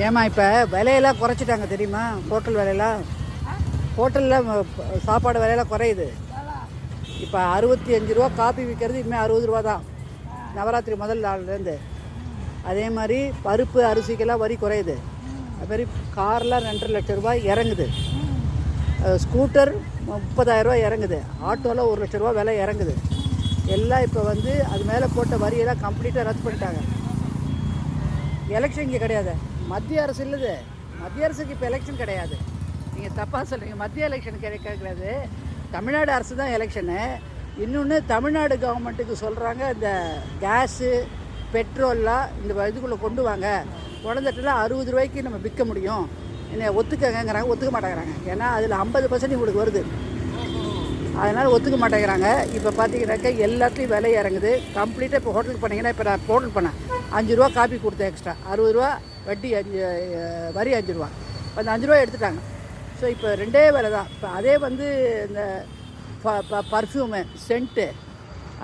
ஏமா இப்போ விலையெல்லாம் குறைச்சிட்டாங்க தெரியுமா? ஹோட்டல் விலையெல்லாம்? ஹோட்டலில் சாப்பாடு விலையெல்லாம் குறையுது. இப்போ அறுபத்தி அஞ்சு ரூபா காப்பி விற்கிறது இனிமேல் அறுபது ரூபா தான். நவராத்திரி முதல் நாள்லேருந்து. அதே மாதிரி பருப்பு அரிசிக்கெல்லாம் வரி குறையுது. அது மாதிரி கார்லாம் ரெண்டரை லட்சம் ரூபாய் இறங்குது. ஸ்கூட்டர் முப்பதாயிரம் ரூபா இறங்குது. ஆட்டோவில் ஒரு லட்ச ரூபா விலை இறங்குது. எல்லாம் இப்போ வந்து அது மேலே போட்ட வரியெல்லாம் கம்ப்ளீட்டாக ரத்து பண்ணிட்டாங்க. எலெக்ஷன் இங்கே கிடையாது. மத்திய அரசு இல்லது. மத்திய அரசுக்கு இப்போ எலெக்ஷன் கிடையாது. நீங்கள் தப்பாக சொல்கிறீங்க மத்திய எலெக்ஷன் கிடையாது தமிழ்நாடு அரசு தான் எலெக்ஷனு இன்னொன்று தமிழ்நாடு கவர்மெண்ட்டுக்கு சொல்கிறாங்க இந்த கேஸு பெட்ரோல்லாம் இந்த இதுக்குள்ளே கொண்டு வாங்க. குழந்தைட்டுலாம் அறுபது ரூபாய்க்கு நம்ம விற்க முடியும். என்ன ஒத்துக்கங்கிறாங்க ஒத்துக்க மாட்டேங்கிறாங்க. ஏன்னா அதில் ஐம்பது பர்சன்ட் உங்களுக்கு வருது. அதனால் ஒத்துக்க மாட்டேங்கிறாங்க. இப்போ பார்த்தீங்கன்னாக்கா எல்லாத்துலேயும் விலை இறங்குது. கம்ப்ளீட்டாக இப்போ ஹோட்டலுக்கு போனீங்கன்னா இப்போ நான் ஹோட்டல் பண்ணேன் அஞ்சு ரூபா காப்பி கொடுத்தேன் எக்ஸ்ட்ரா அறுபது ரூபா வட்டி அஞ்சு வரி அஞ்சு ரூபா. இப்போ அந்த அஞ்சு ரூபா எடுத்துட்டாங்க. ஸோ இப்போ ரெண்டே விலை தான். இப்போ அதே வந்து இந்த பர்ஃப்யூமு சென்ட்டு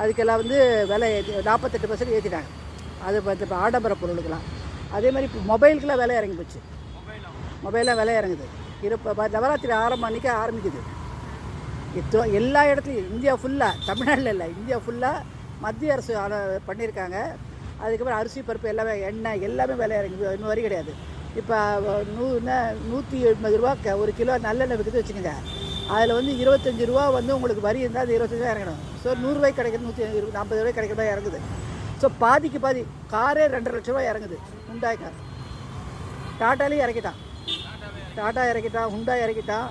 அதுக்கெல்லாம் வந்து விலை ஏற்றி நாற்பத்தெட்டு பர்சன்ட் ஏற்றிட்டாங்க அது இப்போ இப்போ ஆடம்பர பொருளுக்கெல்லாம். அதே மாதிரி இப்போ மொபைலுக்கெல்லாம் விலை இறங்கி போச்சு. மொபைலாக விலை இறங்குது. இப்போ நவராத்திரி ஆரம்பம் அன்றைக்கி ஆரம்பிக்குது. இப்போ எல்லா இடத்துலையும் இந்தியா ஃபுல்லாக தமிழ்நாட்டில் இல்லை இந்தியா ஃபுல்லாக மத்திய அரசு பண்ணியிருக்காங்க அதுக்கப்புறம் அரிசி பருப்பு எல்லாமே எண்ணெய் எல்லாமே விலை இறங்குது இன்னும் வரி கிடையாது. இப்போ நூ என்ன நூற்றி எண்பது ரூபா ஒரு கிலோ நல்லெண்ணெய் விற்குது வச்சுக்கோங்க. அதில் வந்து இருபத்தஞ்சி ரூபா வந்து உங்களுக்கு வரி இருந்தால் அது இருபத்தஞ்சி ரூபா இறங்கணும். ஸோ நூறுரூவாய்க்கு கிடைக்கிறது நூற்றி இருபது நாற்பது ரூபாய் கிடைக்கிற மாதிரி இறங்குது. ஸோ பாதிக்கு பாதி காரே ரெண்டரை லட்ச ரூபா இறங்குது. ஹுண்டாய் கார் டாட்டாலையும் இறக்கிட்டான். டாட்டா இறக்கிட்டான் ஹுண்டா இறக்கிட்டான்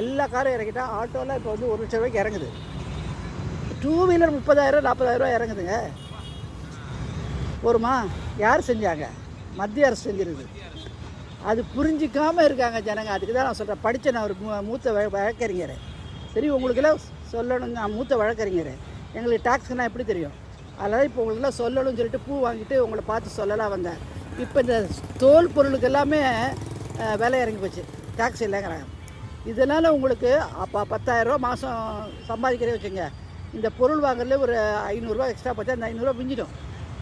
எல்லா காரும் இறக்கிட்டான். ஆட்டோலாம் இப்போ வந்து ஒரு லட்ச ரூபாய்க்கு இறங்குது. டூ வீலர் முப்பதாயிரம் நாற்பதாயிரரூவா இறங்குதுங்க. போருமா? யார் செஞ்சாங்க? மத்திய அரசு செஞ்சிருக்கு அது புரிஞ்சிக்காமல் இருக்காங்க ஜனங்க. அதுக்கு தான் நான் சொல்கிறேன் படித்த நான் ஒரு மூத்த வழக்கறிஞர். சரி உங்களுக்கெல்லாம் சொல்லணும். நான் மூத்த வழக்கறிஞர். எங்களுக்கு டாக்ஸ்னால் எப்படி தெரியும்? அதனால் இப்போ உங்களுக்கெல்லாம் சொல்லணும்னு சொல்லிட்டு பூ வாங்கிட்டு உங்களை பார்த்து சொல்லலாம் வந்தேன். இப்போ இந்த தோல் பொருளுக்கு எல்லாமே விலை இறங்கி போச்சு. டாக்ஸ் இல்லைங்கிறாங்க. இதனால் உங்களுக்கு அப்போ பத்தாயிரரூபா மாதம் சம்பாதிக்கிறே வச்சுங்க. இந்த பொருள் வாங்குறதுல ஒரு ஐநூறுரூவா எக்ஸ்ட்ரா பார்த்தா அந்த ஐநூறுரூவா மிஞ்சிடும்.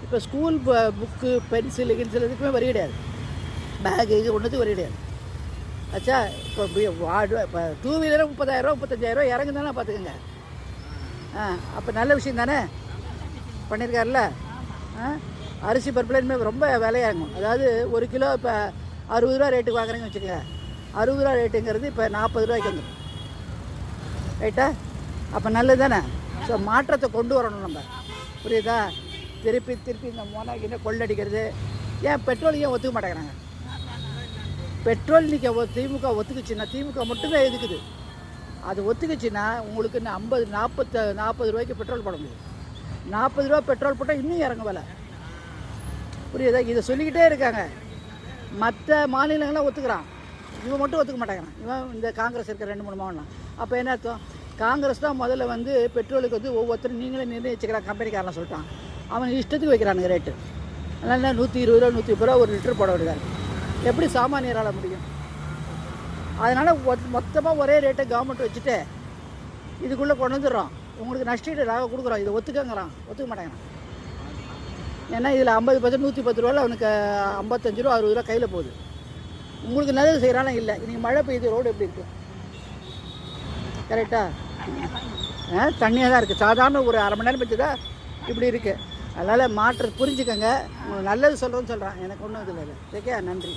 இப்போ ஸ்கூல் புக்கு பென்சில் கின்சில் இதுக்குமே வரி கிடையாது. பேகு இது ஒன்றுத்துக்கு வரி கிடையாது. ஆச்சா இப்போ வார்டு இப்போ டூ வீலரும் முப்பதாயிரரூவா முப்பத்தஞ்சாயிரரூவா இறங்குதானே பார்த்துக்கோங்க. ஆ அப்போ நல்ல விஷயம் தானே? பண்ணியிருக்காருல்ல? ஆ அரிசி பருப்புல இனிமேல் ரொம்ப விலையாகும் அதாவது ஒரு கிலோ இப்போ அறுபது ரூபா ரேட்டுக்கு வாங்குறீங்கன்னு வச்சுக்கோங்க. அறுபது ரூபா ரேட்டுங்கிறது இப்போ நாற்பது ரூபாய்க்கு வந்துடும். ரைட்டா அப்போ நல்லது தானே? ஸோ மாற்றத்தை கொண்டு வரணும் நம்ம. புரியுதா? திருப்பி திருப்பி இந்த மோனாக்கிட்ட கொள்ளடிக்கிறது? ஏன் பெட்ரோல் ஏன் ஒத்துக்க மாட்டேங்கிறாங்க? பெட்ரோல் இன்றைக்கி திமுக ஒத்துக்குச்சுன்னா திமுக மட்டும்தான் எதுக்குது? அது ஒத்துக்குச்சுன்னா உங்களுக்கு இன்னும் ஐம்பது நாற்பத்த நாற்பது ரூபாய்க்கு பெட்ரோல் போட முடியும். நாற்பது ரூபா பெட்ரோல் போட்டால் இன்னும் இறங்க விலை. புரியுதா? இதை சொல்லிக்கிட்டே இருக்காங்க. மற்ற மாநிலங்களாம் ஒத்துக்கிறான். இவன் மட்டும் ஒத்துக்க மாட்டேங்கிறான். இவன் இந்த காங்கிரஸ் இருக்கிற ரெண்டு மூணு மாநிலம் அப்போ என்ன அர்த்தம்? காங்கிரஸ் தான் முதல்ல வந்து பெட்ரோலுக்கு வந்து ஒவ்வொருத்தரும் நீங்களே நிர்ணயிச்சுக்கிறான் கம்பெனிக்காரன் சொல்லிட்டான். அவன் இஷ்டத்துக்கு வைக்கிறானுங்க ரேட்டு அதனால நூற்றி இருபது ரூபா நூற்றி முப்பது ரூபா ஒரு லிட்டர் போட விடுறாரு எப்படி சாமானியரால் முடியும்? அதனால் மொத்தமாக ஒரே ரேட்டை கவர்மெண்ட் வச்சுட்டு இதுக்குள்ளே கொண்டு வந்துடுறோம். உங்களுக்கு நஷ்டீடு நாங்கள் கொடுக்குறோம். இதை ஒத்துக்கங்கிறான் ஒத்துக்க மாட்டேங்கிறான் ஏன்னா இதில் ஐம்பது பர்சன்ட் நூற்றி பத்து ரூபாவில் அவனுக்கு ஐம்பத்தஞ்சு ரூபா அறுபது ரூபா கையில் போகுது. உங்களுக்கு நல்லது செய்கிறானா இல்லை. இன்றைக்கி மழை பெய்யுது ரோடு எப்படி இருக்குது கரெக்டாக ஆ? தண்ணியாக தான் இருக்குது சாதாரண ஒரு அரை மணி நேரம் பெஞ்சதா இப்படி இருக்குது அதனால் மாற்று புரிஞ்சுக்கங்க. நல்லது சொல்கிறோன்னு சொல்கிறேன் எனக்கு ஒன்றும் இதில் இல்லை. ஓகே நன்றி.